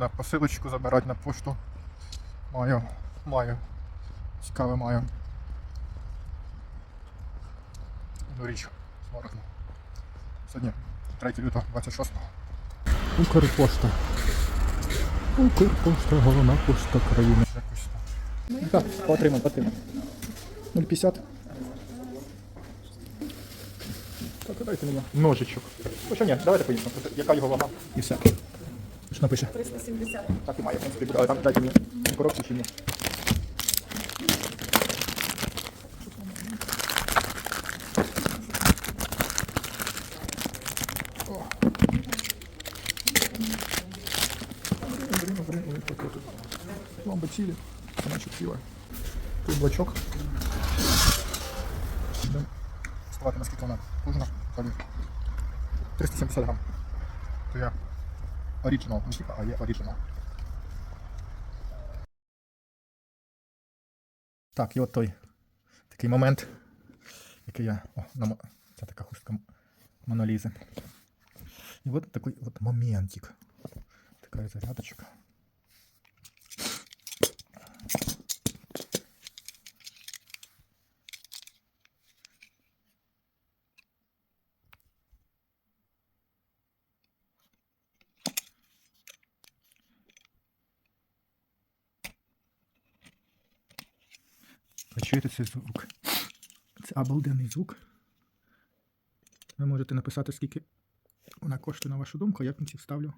на посилочку забирати на пошту. Маю, маю. Цікаве маю. Одну річ смородну. Сьогодні 3 лютого 26 Укрпошта. Укрпошта, головна пошта країни. Так. Потримай, потримай. 0,50. Так, дайте мені ножичок. Хоча ні, давайте поїдемо. Яка його вага? І все. Що напише? 370. Так і має, в принципі, буде. Але там дайте мені коробку чи ні. О. Блін, блін, блін, так от. Ламба цілі, вона ціла. Тут блочок. Будемо Ставати наскільки вона нужна. Далі. 370 грам. То я Original, не типа, а є Original. Так, і от той такий момент, який я. О, на, мо- це така хустка Монолізи. І от такий от моментик. Така зарядочка. Чуєте цей звук? Це обалденний звук. Ви можете написати, скільки вона коштує на вашу думку, а я в кінці вставлю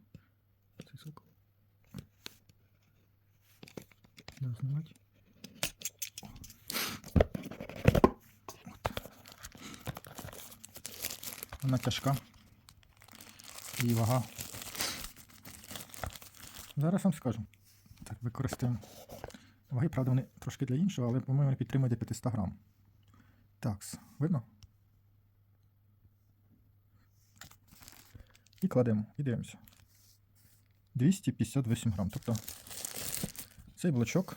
цей звук. От. Вона тяжка. Її вага. Зараз вам скажу. Так, використаємо. Ваги, правда, вони трошки для іншого, але, по-моєму, вони підтримують до 500 грам. Так, видно? І кладемо, і дивимося. 258 грам. Тобто цей блочок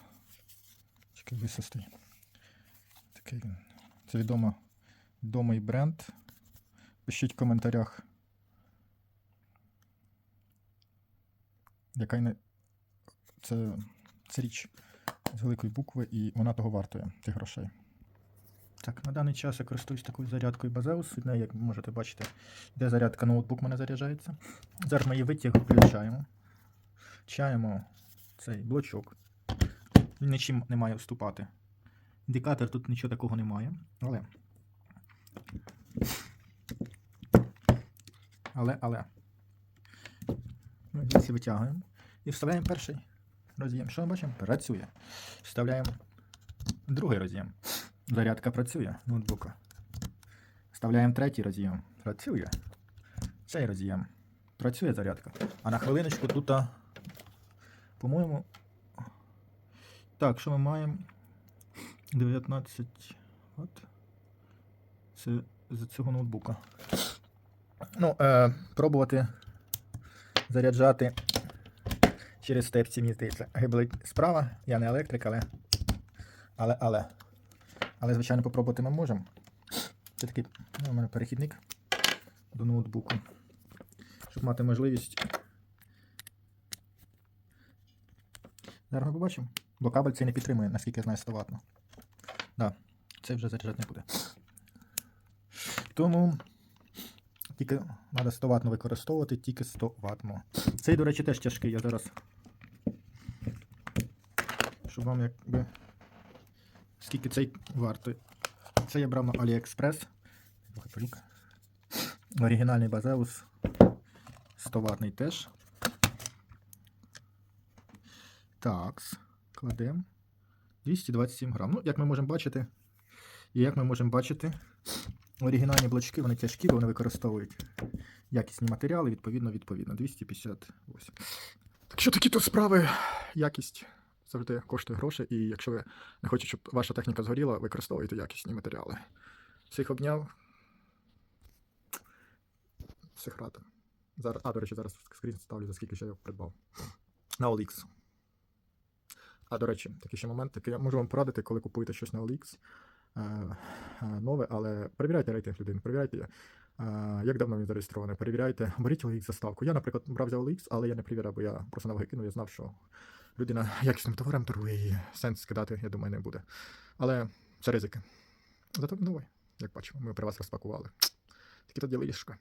такий висостий. Такий. Це відомо відомий бренд. Пишіть в коментарях. Яка. Це, це річ з великої букви, і вона того вартує, тих грошей. Так, на даний час я користуюсь такою зарядкою Базеус. Від неї, як можете бачити, де зарядка ноутбук мене заряджається. Зараз ми її витяг включаємо. Чаємо цей блочок. Він нічим не має вступати. Індикатор тут нічого такого немає. Але. Але, але. Ми витягуємо. І вставляємо перший роз'єм. Що ми бачимо? Працює. Вставляємо другий роз'єм. Зарядка працює ноутбука. Вставляємо третій роз'єм. Працює. Цей роз'єм. Працює зарядка. А на хвилиночку тут, по-моєму. Так, що ми маємо? 19 От. Це з цього ноутбука. Ну, е, пробувати заряджати через степці, мені здається, гиблить справа. Я не електрик, але. Але, але. Але, звичайно, попробувати ми можемо. Це такий ну, у мене перехідник до ноутбуку. Щоб мати можливість. Зараз ми побачимо. Бо кабель цей не підтримує, наскільки я знаю, 100 ватт. Да, цей вже заряджати не буде. Тому тільки треба 100 ватт використовувати, тільки 100 ватт. Цей, до речі, теж тяжкий. Я зараз. Щоб вам якби. Скільки цей вартує. Це я брав на AliExpress. Оригінальний базеус. 100 ватний теж. Так, кладемо. 227 грам. Ну, як ми можемо бачити, і як ми можемо бачити, оригінальні блочки, вони тяжкі, бо вони використовують якісні матеріали, відповідно, відповідно. 258. Так що такі тут справи, якість завжди коштує гроші, і якщо ви не хочете, щоб ваша техніка згоріла, використовуйте якісні матеріали. Всіх обняв. Всіх рада. Зараз, а, до речі, зараз скрін ставлю, за скільки ще я придбав. На OLX. А, до речі, такий ще момент, такий я можу вам порадити, коли купуєте щось на OLX е, е, нове, але перевіряйте рейтинг людини, перевіряйте А, як давно він зареєстрований? Перевіряйте, беріть OLX заставку. Я, наприклад, брав за OLX, але я не перевіряв, бо я просто на ваги кинув, я знав, що людина якісним товаром торгує і сенс скидати, я думаю, не буде. Але це ризики. Зато він новий, як бачимо, ми при вас розпакували. Такі то ділишка.